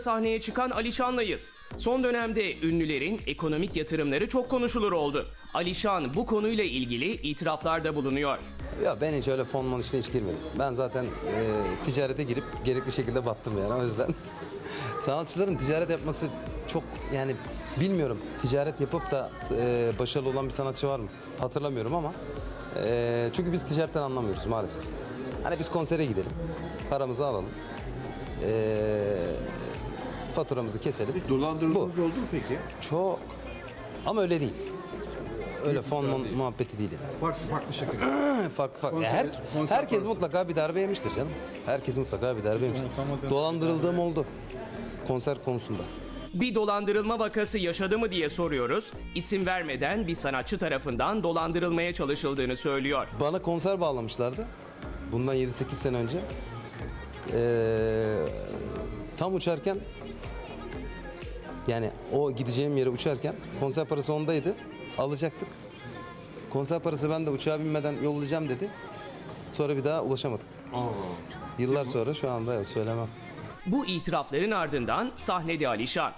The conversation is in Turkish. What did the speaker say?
sahneye çıkan Alişan'layız. Son dönemde ünlülerin ekonomik yatırımları çok konuşulur oldu. Alişan bu konuyla ilgili itiraflarda bulunuyor. Ya ben hiç öyle fon mon işine hiç girmedim. Ben zaten e, ticarete girip gerekli şekilde battım yani o yüzden. Sanatçıların ticaret yapması çok yani bilmiyorum. Ticaret yapıp da e, başarılı olan bir sanatçı var mı? Hatırlamıyorum ama. e, çünkü biz ticaretten anlamıyoruz maalesef. Hani biz konsere gidelim. Paramızı alalım. E, faturamızı keselim. Dolandırıldığınız Bu. oldu mu peki? Çok. Ama öyle değil. Öyle fon mon muhabbeti değil yani. Farklı farklı şekilde. farklı farklı. Konser- Her, konser herkes parası. mutlaka bir darbe yemiştir canım. Herkes mutlaka bir darbe yemiştir. Dolandırıldığım oldu. Konser konusunda. Bir dolandırılma vakası yaşadı mı diye soruyoruz. İsim vermeden bir sanatçı tarafından dolandırılmaya çalışıldığını söylüyor. Bana konser bağlamışlardı. Bundan 7-8 sene önce. Ee, tam uçarken yani o gideceğim yere uçarken konser parası ondaydı. Alacaktık. Konser parası ben de uçağa binmeden yollayacağım dedi. Sonra bir daha ulaşamadık. Yıllar sonra şu anda evet, söylemem. Bu itirafların ardından sahnede Alişan.